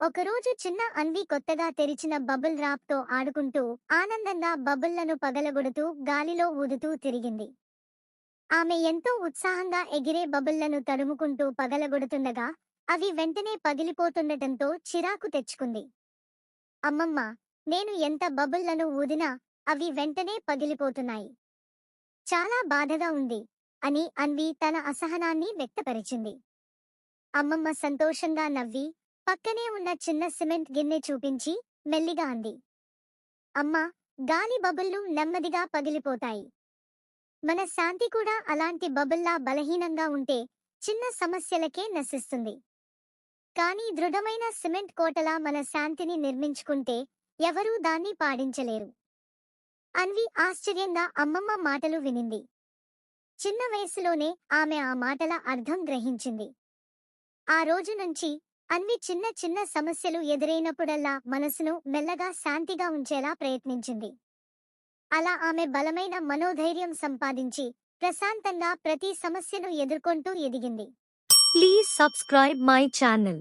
ఒకరోజు చిన్న అన్వి కొత్తగా తెరిచిన బబుల్తో ఆడుకుంటూ ఆనందంగా బబుల్లను పగలగొడుతూ గాలిలో ఊదుతూ తిరిగింది. ఆమె ఎంతో ఉత్సాహంగా ఎగిరే బబుల్లను తరుముకుంటూ పగలగొడుతుండగా అవి వెంటనే పగిలిపోతుండటంతో చిరాకు తెచ్చుకుంది. అమ్మమ్మ నేను ఎంత బబుల్లను ఊదినా అవి వెంటనే పగిలిపోతున్నాయి. చాలా బాధగా ఉంది అని అన్వి తన అసహనాన్ని వ్యక్తపరిచింది. అమ్మమ్మ సంతోషంగా నవ్వి పక్కనే ఉన్న చిన్న సిమెంట్ గిన్నె చూపించి మెల్లిగా అంది. అమ్మా గాలి బబుల్లు నెమ్మదిగా పగిలిపోతాయి. మన శాంతి కూడా అలాంటి బబుల్లా బలహీనంగా ఉంటే చిన్న సమస్యలకే నశిస్తుంది. కానీ దృఢమైన సిమెంట్ కోటలా మన శాంతిని నిర్మించుకుంటే ఎవరూ దాన్ని పాడించలేరు. అన్వి ఆశ్చర్యంగా అమ్మమ్మ మాటలు వినింది. చిన్న వయసులోనే ఆమె ఆ మాటల అర్థం గ్రహించింది. ఆ రోజు నుంచి అన్వి చిన్న చిన్న సమస్యలు ఎదురైనప్పుడల్లా మనసును మెల్లగా శాంతిగా ఉంచేలా ప్రయత్నించింది. అలా ఆమె బలమైన మనోధైర్యం సంపాదించి ప్రశాంతంగా ప్రతి సమస్యను ఎదుర్కొంటూ ఎదిగింది. Please subscribe my channel